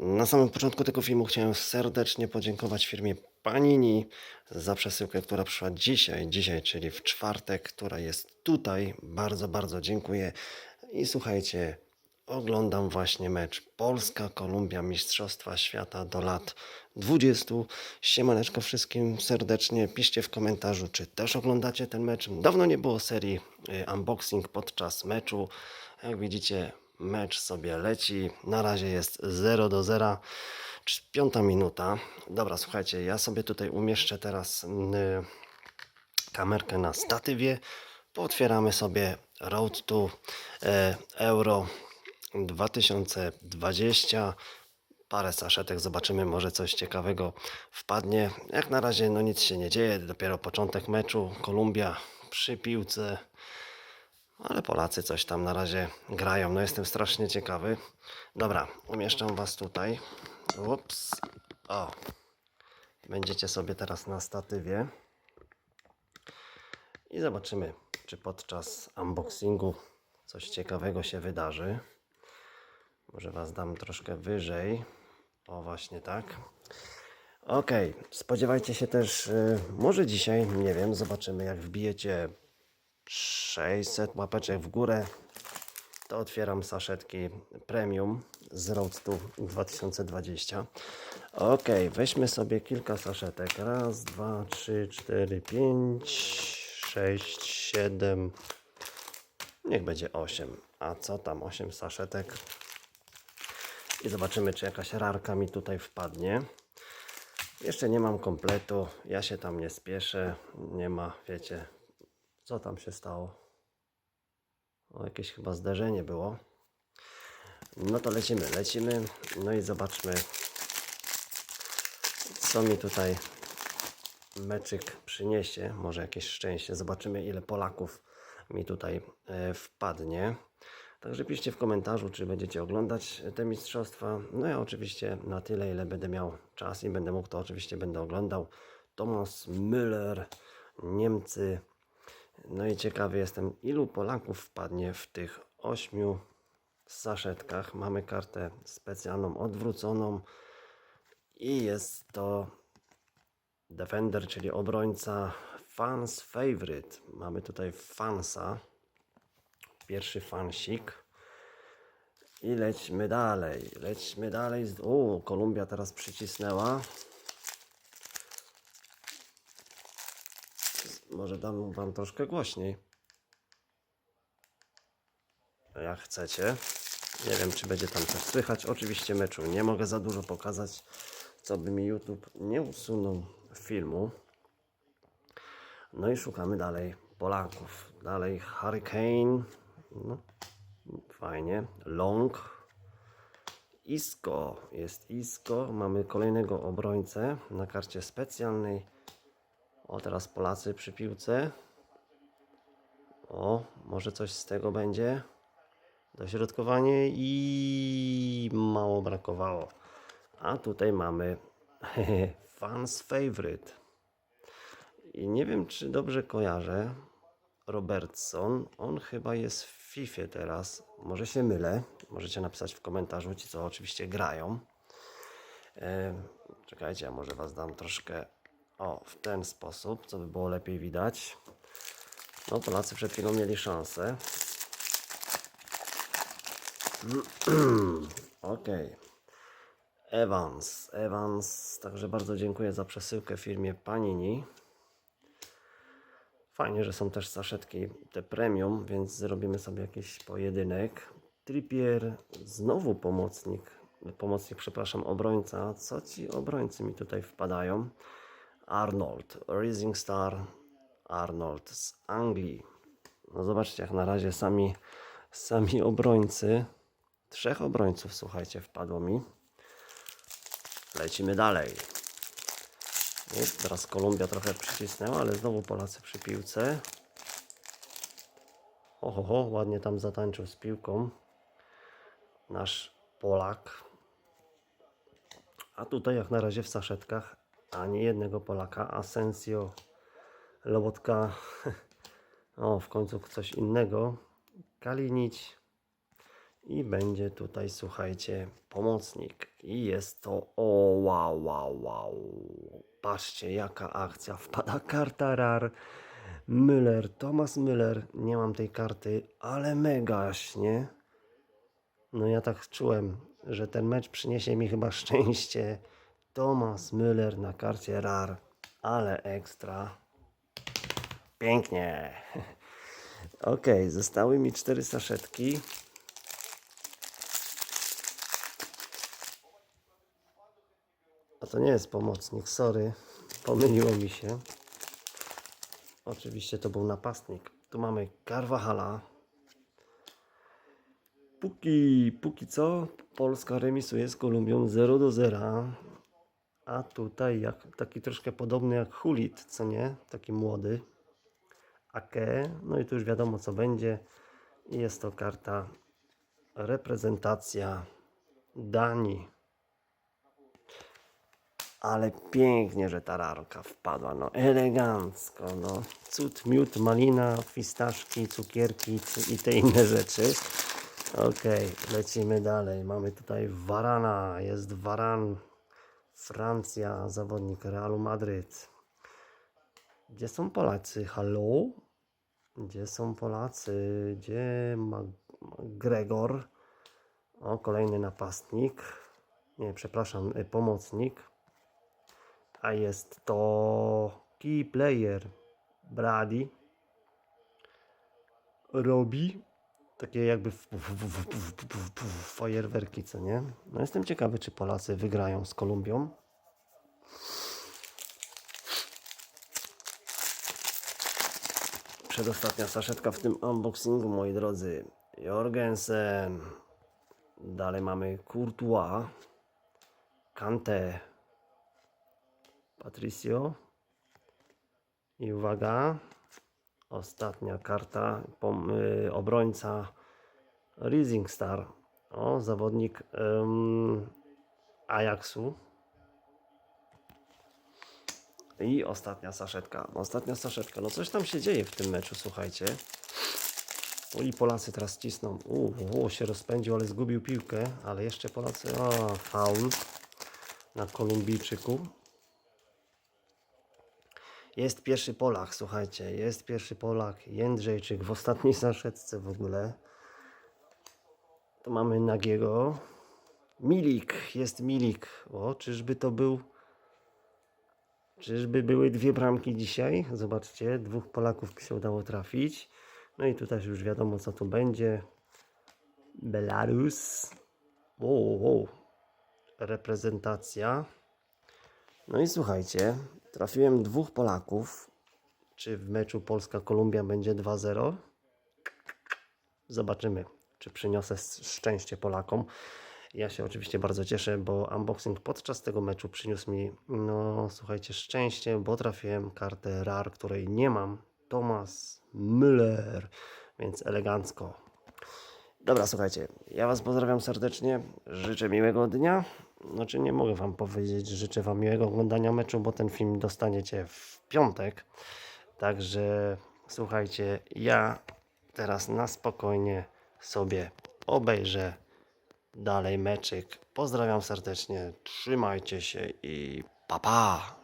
Na samym początku tego filmu chciałem serdecznie podziękować firmie Panini za przesyłkę, która przyszła dzisiaj, dzisiaj, czyli w czwartek, która jest tutaj. Bardzo, bardzo dziękuję. I słuchajcie, oglądam właśnie mecz Polska-Kolumbia Mistrzostwa Świata do lat 20. Siemaneczko wszystkim serdecznie. Piszcie w komentarzu, czy też oglądacie ten mecz. Dawno nie było serii y, unboxing podczas meczu. Jak widzicie, mecz sobie leci. Na razie jest 0 do 0. Cz- Piąta minuta. Dobra, słuchajcie, ja sobie tutaj umieszczę teraz mm, y, kamerkę na statywie. Pootwieramy sobie Road to e, Euro 2020. Parę saszetek, zobaczymy, może coś ciekawego wpadnie. Jak na razie no nic się nie dzieje, dopiero początek meczu. Kolumbia przy piłce, ale Polacy coś tam na razie grają. No jestem strasznie ciekawy. Dobra, umieszczam Was tutaj. Ups. O. Będziecie sobie teraz na statywie. I zobaczymy, czy podczas unboxingu coś ciekawego się wydarzy. Może Was dam troszkę wyżej. O, właśnie tak. Ok, spodziewajcie się też, y, może dzisiaj, nie wiem, zobaczymy jak wbijecie 600 łapeczek w górę, to otwieram saszetki premium z Road to 2020. Ok, weźmy sobie kilka saszetek. Raz, dwa, trzy, cztery, pięć, sześć, siedem. Niech będzie 8. A co tam? 8 saszetek. I zobaczymy, czy jakaś rarka mi tutaj wpadnie. Jeszcze nie mam kompletu. Ja się tam nie spieszę. Nie ma, wiecie, co tam się stało. O, jakieś chyba zderzenie było. No to lecimy, lecimy. No i zobaczmy, co mi tutaj meczyk przyniesie. Może jakieś szczęście. Zobaczymy, ile Polaków mi tutaj e, wpadnie. Także piszcie w komentarzu, czy będziecie oglądać te mistrzostwa. No ja oczywiście na tyle, ile będę miał czas i będę mógł, to oczywiście będę oglądał. Thomas Müller, Niemcy. No i ciekawy jestem, ilu Polaków wpadnie w tych ośmiu saszetkach. Mamy kartę specjalną odwróconą i jest to Defender, czyli obrońca Fans Favorite. Mamy tutaj Fansa. Pierwszy fansik. I lećmy dalej. Lećmy dalej. O, Kolumbia teraz przycisnęła. Może dam wam troszkę głośniej. Jak chcecie. Nie wiem, czy będzie tam coś słychać. Oczywiście meczu nie mogę za dużo pokazać, co by mi YouTube nie usunął filmu. No i szukamy dalej Polaków. Dalej Hurricane. No, fajnie. Long. Isco. Jest Isco. Mamy kolejnego obrońcę na karcie specjalnej. O, teraz Polacy przy piłce. O, może coś z tego będzie. Dośrodkowanie i mało brakowało. A tutaj mamy fans favorite. I nie wiem, czy dobrze kojarzę. Robertson, on chyba jest w FIFA teraz. Może się mylę. Możecie napisać w komentarzu, ci co oczywiście grają. E, czekajcie, ja może Was dam troszkę o, w ten sposób, co by było lepiej widać. No, Polacy przed chwilą mieli szansę. Ok. Evans, Evans, także bardzo dziękuję za przesyłkę firmie Panini. Fajnie, że są też saszetki te premium, więc zrobimy sobie jakiś pojedynek. Trippier, znowu pomocnik, pomocnik, przepraszam, obrońca. Co ci obrońcy mi tutaj wpadają? Arnold, Rising Star, Arnold z Anglii. No zobaczcie, jak na razie sami, sami obrońcy, trzech obrońców, słuchajcie, wpadło mi. Lecimy dalej. Teraz Kolumbia trochę przycisnęła, ale znowu Polacy przy piłce. Oho, ho, ładnie tam zatańczył z piłką. Nasz Polak. A tutaj jak na razie w saszetkach ani jednego Polaka. Asensio, Lobotka. O, w końcu coś innego. Kalinić. I będzie tutaj, słuchajcie, pomocnik. I jest to, o wow, wow, wow. Patrzcie, jaka akcja. Wpada karta rar. Müller, Thomas Müller. Nie mam tej karty, ale mega nie? No ja tak czułem, że ten mecz przyniesie mi chyba szczęście. Thomas Müller na karcie rar. Ale ekstra. Pięknie. Ok, zostały mi cztery saszetki. A to nie jest pomocnik, sorry. Pomyliło mi się. Oczywiście to był napastnik. Tu mamy Carvajala. Póki, póki co Polska remisuje z Kolumbią 0 do 0. A tutaj jak, taki troszkę podobny jak Hulit, co nie? Taki młody. Ake. No i tu już wiadomo co będzie. Jest to karta reprezentacja Danii. Ale pięknie, że ta rarka wpadła, no elegancko, no. Cud, miód, malina, fistaszki, cukierki cu- i te inne rzeczy. Okej, lecimy dalej. Mamy tutaj Varana, jest Varan, Francja, zawodnik Realu Madryt. Gdzie są Polacy? Halo? Gdzie są Polacy? Gdzie Ma Gregor? O, kolejny napastnik. Nie, przepraszam, y, pomocnik. A jest to key player Brady. Robi takie jakby fajerwerki, co nie? No jestem ciekawy, czy Polacy wygrają z Kolumbią. Przedostatnia saszetka w tym unboxingu, moi drodzy. Jorgensen. Dalej mamy Courtois. Kante. Patricio. I uwaga. Ostatnia karta. Y, obrońca Rising Star. O, zawodnik Ajaxu. I ostatnia saszetka. Ostatnia saszetka. No coś tam się dzieje w tym meczu, słuchajcie. O, I Polacy teraz cisną. U, u, się rozpędził, ale zgubił piłkę. Ale jeszcze Polacy. O, faul na Kolumbijczyku. Jest pierwszy Polak, słuchajcie. Jest pierwszy Polak. Jędrzejczyk w ostatniej saszetce w ogóle. Tu mamy Nagiego. Milik. Jest Milik. O, czyżby to był... Czyżby były dwie bramki dzisiaj? Zobaczcie, dwóch Polaków się udało trafić. No i tutaj już wiadomo co tu będzie. Belarus. Wow, wow. Reprezentacja. No i słuchajcie, trafiłem dwóch Polaków. Czy w meczu Polska-Kolumbia będzie 2-0? Zobaczymy, czy przyniosę szczęście Polakom. Ja się oczywiście bardzo cieszę, bo unboxing podczas tego meczu przyniósł mi, no słuchajcie, szczęście, bo trafiłem kartę RAR, której nie mam. Thomas Müller, więc elegancko. Dobra, słuchajcie, ja Was pozdrawiam serdecznie, życzę miłego dnia. Znaczy nie mogę Wam powiedzieć, życzę Wam miłego oglądania meczu, bo ten film dostaniecie w piątek. Także słuchajcie, ja teraz na spokojnie sobie obejrzę dalej meczyk. Pozdrawiam serdecznie, trzymajcie się i pa pa!